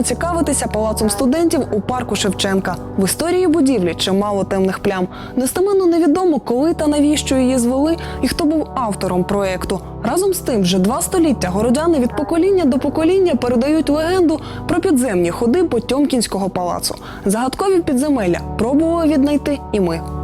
Продовжуємо цікавитися палацом студентів у парку Шевченка. В історії будівлі чимало темних плям. Достеменно невідомо, коли та навіщо її звели і хто був автором проєкту. Разом з тим, вже два століття городяни від покоління до покоління передають легенду про підземні ходи Потьомкінського палацу. Загадкові підземелля пробували віднайти і ми.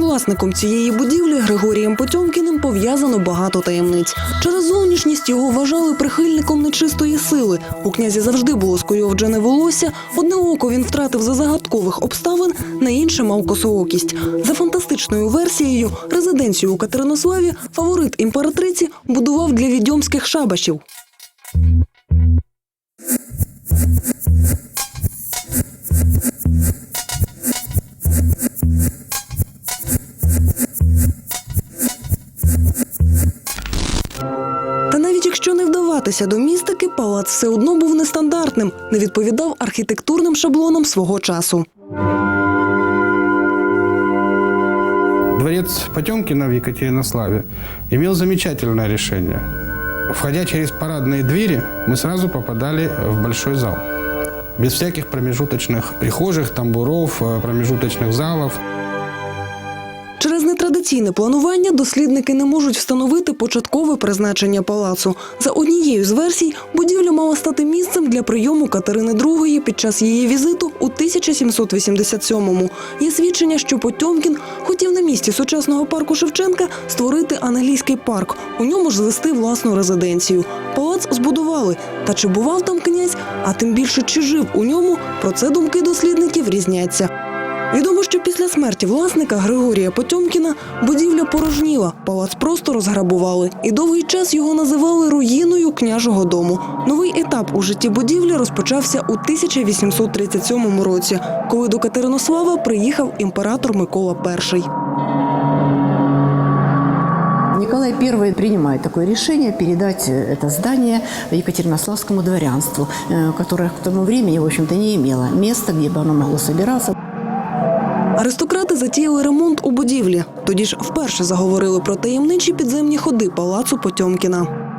Власником цієї будівлі Григорієм Потьомкіним пов'язано багато таємниць. Через зовнішність його вважали прихильником нечистої сили. У князі завжди було скуйовджене волосся. Одне око він втратив за загадкових обставин, на інше мав косоокість. За фантастичною версією, резиденцію у Катеринославі фаворит імператриці будував для відьомських шабашів. не вдаватися до містики, палац все одно був нестандартним, не відповідав архітектурним шаблонам свого часу. Дворец Потемкина в Екатеринославе имел замечательное решение. Входя через парадные двери, мы сразу попадали в большой зал. Без всяких промежуточных прихожих, тамбуров, э, промежуточных залов. Через нетрадиційне планування дослідники не можуть встановити початкове призначення палацу. За однією з версій, будівля мала стати місцем для прийому Катерини II під час її візиту у 1787-му. Є свідчення, що Потьомкін хотів на місці сучасного парку Шевченка створити англійський парк, у ньому ж звести власну резиденцію. Палац збудували. Та чи бував там князь, а тим більше чи жив у ньому, про це думки дослідників різняться. Відомо, що після смерті власника Григорія Потьомкіна будівля порожніла, палац просто розграбували, і довгий час його називали руїною княжого дому. Новий етап у житті будівлі розпочався у 1837 році, коли до Катеринослава приїхав імператор Микола І. Николай I принимает такое решение передать э, это здание Екатеринославскому дворянству, э, которое к тому времени, в общем-то, не имело места, где бы оно могло собираться. Аристократи затіяли ремонт у будівлі. Тоді ж вперше заговорили про таємничі підземні ходи палацу Потьомкіна.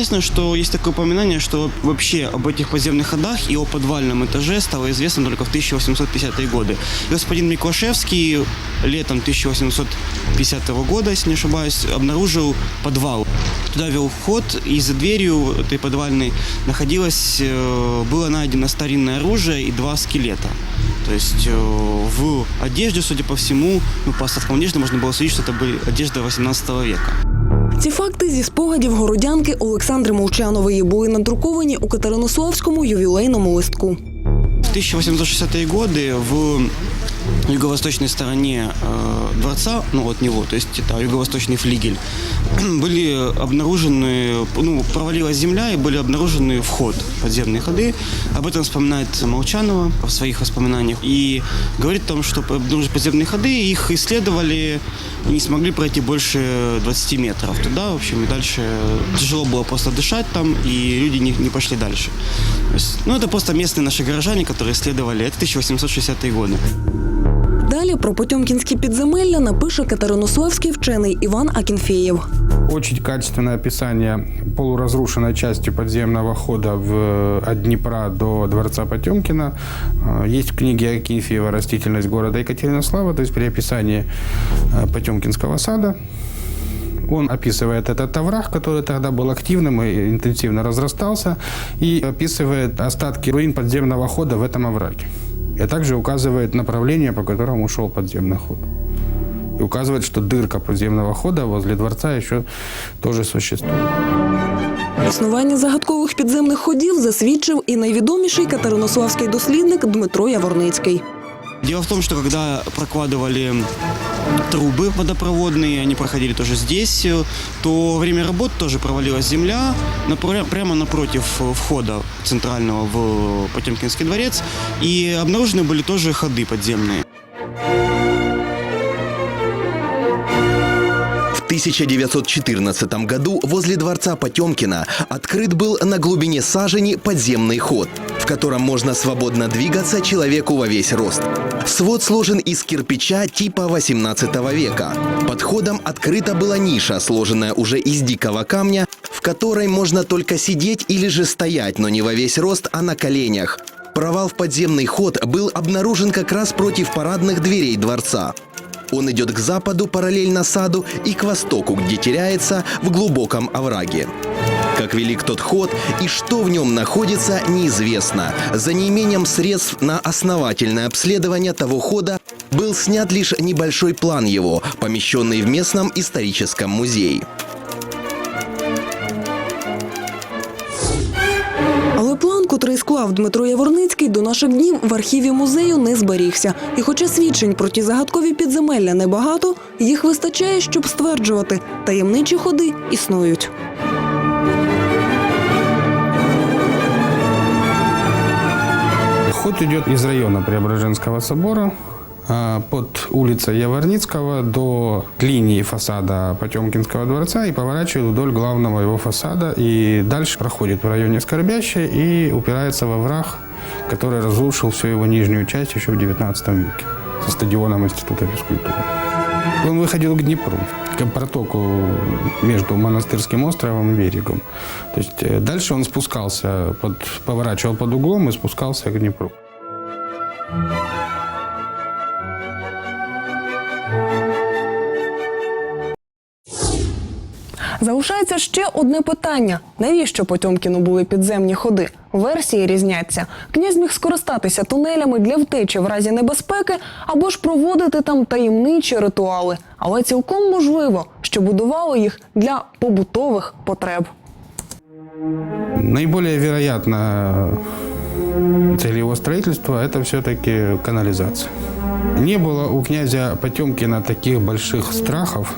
Интересно, что есть такое упоминание, что вообще об этих подземных ходах и о подвальном этаже стало известно только в 1850-е годы. Господин Миклашевский летом 1850 года, если не ошибаюсь, обнаружил подвал. Туда вел вход, и за дверью этой подвальной находилось, э, было найдено старинное оружие и два скелета. То есть э, в одежде, судя по всему, ну, по остаткам одежды можно было судить, что это были одежда 18 века. Ці факти зі спогадів городянки Олександри Мовчанової були надруковані у Катеринославському ювілейному листку. В 1860-е годы в юго-восточной стороне э, дворца, ну от него, то есть это юго-восточный флигель, были обнаружены, ну, провалилась земля и были обнаружены вход, подземные ходы. Об этом вспоминает Молчанова в своих воспоминаниях. И говорит о том, что обнаружили подземные ходы, их исследовали и не смогли пройти больше 20 метров туда. В общем, и дальше тяжело было просто дышать там, и люди не, не пошли дальше. То есть, ну, это просто местные наши горожане, которые исследовали. Это 1860-е годы. Далі про потьомкінські підземелля напише катеринославський вчений Іван Акінфеєв. Очень качественное описание полуразрушенной части подземного хода в, от Днепра до дворца Потемкина. Э, Есть в книге Акинфеева «Растительность города Екатеринослава», то есть при описании э, Потемкинского сада. Он описывает этот овраг, который тогда был активным и интенсивно разрастался, и описывает остатки руин подземного хода в этом овраге. И также указывает направление, по которому шел подземный ход. И указывает, что дырка подземного хода возле дворца еще тоже существует. Існування загадкових підземних ходів засвідчив і найвідоміший катеринославський дослідник Дмитро Яворницький. Дело в том, что когда прокладывали трубы водопроводные, они проходили тоже здесь, э, то во время работ тоже провалилась земля напр- прямо напротив э, входа центрального в Потемкинский дворец, и обнаружены были тоже ходы подземные. 1914 году возле дворца Потемкина открыт был на глубине сажени подземный ход, в котором можно свободно двигаться человеку во весь рост. Свод сложен из кирпича типа 18 века. Под ходом открыта была ниша, сложенная уже из дикого камня, в которой можно только сидеть или же стоять, но не во весь рост, а на коленях. Провал в подземный ход был обнаружен как раз против парадных дверей дворца. Он идет к западу параллельно саду и к востоку, где теряется в глубоком овраге. Как велик тот ход и что в нем находится, неизвестно. За неимением средств на основательное обследование того хода был снят лишь небольшой план его, помещенный в местном историческом музее. Котрий склав Дмитро Яворницький, до наших днів в архіві музею не зберігся. І хоча свідчень про ті загадкові підземелля небагато, їх вистачає, щоб стверджувати, таємничі ходи існують. Ход идет из района Преображенского собора а, под улицей Яворницкого до линии фасада Потемкинского дворца и поворачивает вдоль главного его фасада и дальше проходит в районе Скорбящей и упирается во враг, который разрушил всю его нижнюю часть еще в XIX веке со стадионом Института физкультуры. Он выходил к Днепру, к протоку между Монастырским островом и берегом. То есть э, дальше он спускался, под, поворачивал под углом и спускался к Днепру. Залишається ще одне питання: навіщо Потьомкіну були підземні ходи? Версії різняться. Князь міг скористатися тунелями для втечі в разі небезпеки або ж проводити там таємничі ритуали. Але цілком можливо, що будували їх для побутових потреб. Наиболее вероятно цель его строительства – это все-таки канализация. Не было у князя Потемкина таких больших страхов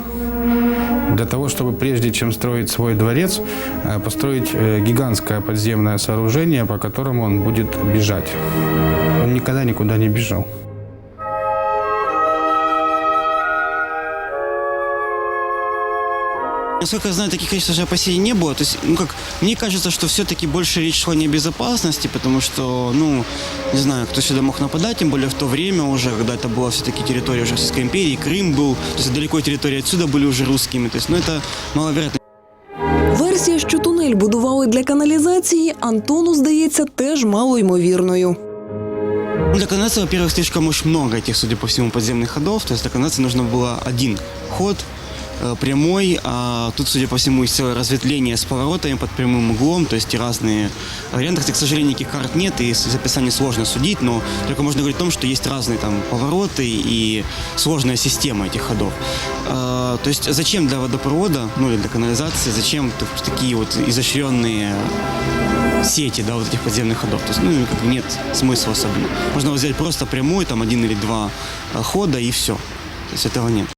для того, чтобы прежде чем строить свой дворец, э, построить э, гигантское подземное сооружение, по которому он будет бежать. Он никогда никуда не бежал. Насколько я знаю, таких, конечно же, опасений не было. То есть, ну как, мне кажется, что все-таки больше речь шла не о безопасности, потому что, ну, не знаю, кто сюда мог нападать, тем более в то время уже, когда это была все-таки территория уже Российской империи, Крым был, то есть далеко территории отсюда были уже русскими. То есть, ну, это маловероятно. Версія, що тунель будували для каналізації, Антону здається теж мало ймовірною. Ну, для канадца, во-первых, слишком уж много этих, судя по всему, подземных ходов. То есть для канадца нужно было один ход, э, прямой, а тут, судя по всему, целое разветвление с поворотами под прямым углом, то есть разные варианты. Кстати, к сожалению, никаких карт нет, и из описания сложно судить, но только можно говорить о том, что есть разные там повороты и сложная система этих ходов. А, То есть зачем для водопровода, ну или для канализации, зачем такие вот изощренные сети, да, вот этих подземных ходов. То есть, ну, как бы нет смысла особенно. Можно взять просто прямой, там, один или два э, хода, и все. То есть этого нет.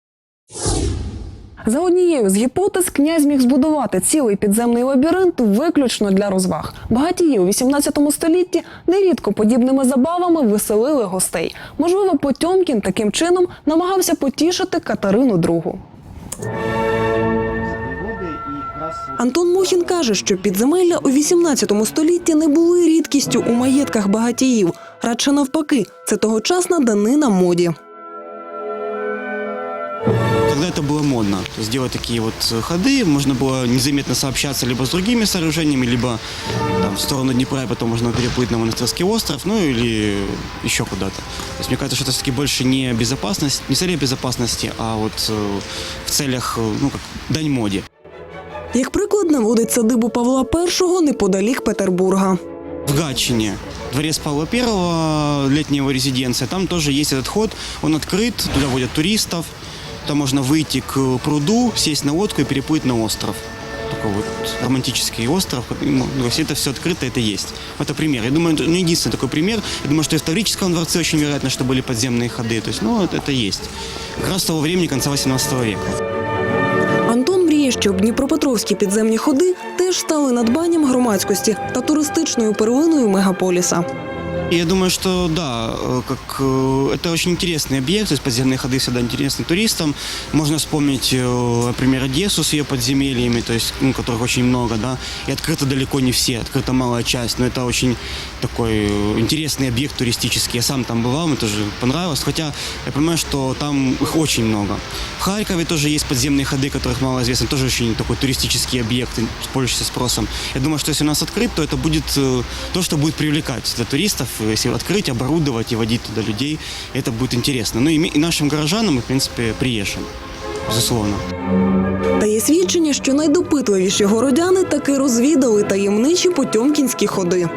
За однією з гіпотез, князь міг збудувати цілий підземний лабіринт виключно для розваг. Багатії у 18 столітті нерідко подібними забавами веселили гостей. Можливо, Потьомкін таким чином намагався потішити Катерину II. Антон Мухін каже, що підземелля у 18 столітті не були рідкістю у маєтках багатіїв. Радше навпаки, це тогочасна данина моді. Тогда это было модно. То есть делать такие вот э, ходы, можно было незаметно сообщаться либо с другими сооружениями, либо там, в сторону Днепра, и потом можно переплыть на Монастырский остров, ну или еще куда-то. То есть мне кажется, что это все-таки больше не безопасность, не целях безопасности, а вот э, в целях, э, ну как, дань моде. Як приклад наводить садибу Павла І неподалік Петербурга. В Гатчине дворец Павла I, летняя его резиденция, там тоже есть этот ход, он открыт, туда водят туристов, там можно выйти к пруду, сесть на лодку и переплыть на остров. Такой вот романтический остров, ну, если это все открыто, это есть. Это пример. Я думаю, это не единственный такой пример. Я думаю, что и в Таврическом дворце очень вероятно, что были подземные ходы. То есть, ну, это, это есть. Как раз с того времени, конца 18 века. Антон мріє, щоб дніпропетровські підземні ходи теж стали надбанням громадськості та туристичною перлиною мегаполіса. Я думаю, что да, э, как э, это очень интересный объект, то есть подземные ходы всегда интересны туристам. Можно вспомнить, э, например, Одессу с ее подземельями, то есть, ну, которых очень много, да, и открыто далеко не все, открыта малая часть, но это очень такой интересный объект туристический. Я сам там бывал, мне тоже понравилось, хотя я понимаю, что там их очень много. В Харькове тоже есть подземные ходы, которых мало известно, тоже очень такой туристический объект, пользующийся спросом. Я думаю, что если у нас открыт, то это будет то, что будет привлекать для туристов, если открыть, оборудовать и водить туда людей, это будет интересно. Ну и, ми- и нашим горожанам, и, в принципе, приезжим, безусловно. Та є свідчення, що найдопитливіші городяни таки розвідали таємничі потьомкінські ходи.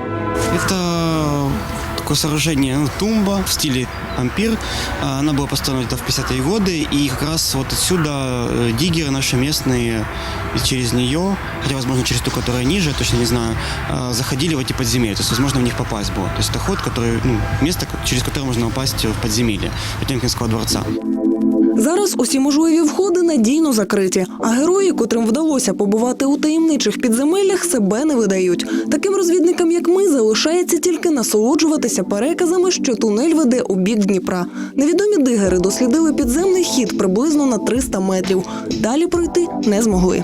Это такое сооружение, ну, тумба в стиле ампир. А, Она была построена где-то в 50-е годы, и как раз вот отсюда э, диггеры наши местные и через нее, хотя, возможно, через ту, которая ниже, я точно не знаю, а, заходили в эти подземелья. То есть, возможно, в них попасть было. То есть это ход, который, ну, место, через которое можно попасть в подземелье Потемкинского дворца. Зараз усі можливі входи надійно закриті, а герої, котрим вдалося побувати у таємничих підземеллях, себе не видають. Таким розвідникам, як ми, залишається тільки насолоджуватися переказами, що тунель веде у бік Дніпра. Невідомі дигери дослідили підземний хід приблизно на 300 метрів. Далі пройти не змогли.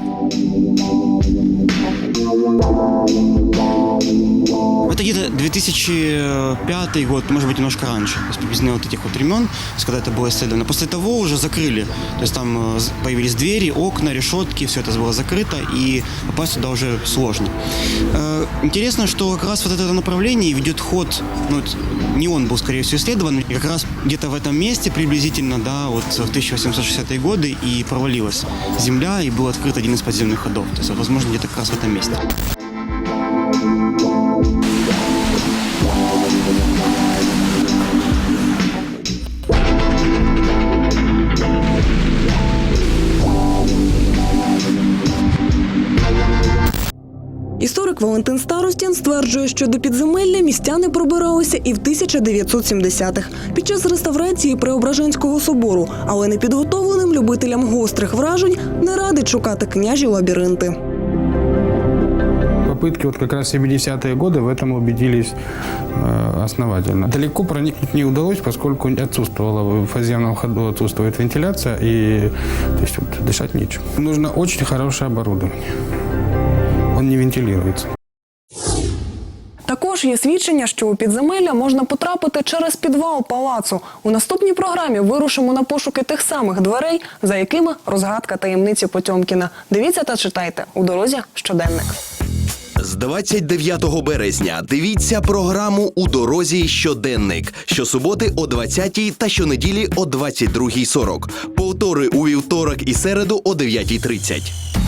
Это где-то 2005 год, может быть, немножко раньше. То есть приблизительно вот этих вот времен, когда это было исследовано. После того уже закрыли. То есть там э, появились двери, окна, решетки, все это было закрыто, и попасть туда уже сложно. Э, Интересно, что как раз вот это направление ведет ход, ну, не он был, скорее всего, исследован, и как раз где-то в этом месте приблизительно, да, вот в 1860-е годы и провалилась земля, и был открыт один из подземных ходов. То есть, возможно, где-то как раз в этом месте. Історик Валентин Старостін стверджує, що до підземелля містяни пробиралися і в 1970-х під час реставрації Преображенського собору, але непідготовленим любителям гострих вражень не радить шукати княжі лабіринти. Попытки вот как раз 70-е годы в этом убедились э, основательно. Далеко проникнуть не удалось, поскольку отсутствовала в подземном ходу отсутствует вентиляция и то есть вот, дышать нечем. Нужно очень хорошее оборудование. Он не вентилируется. Також є свідчення, що у підземелля можна потрапити через підвал палацу. У наступній програмі вирушимо на пошуки тих самих дверей, за якими розгадка таємниці Потьомкіна. Дивіться та читайте у дорозі щоденник. З 29 березня дивіться програму у дорозі щоденник щосуботи о 20 та щонеділі о 22.40. Повтори у вівторок і середу о 9.30.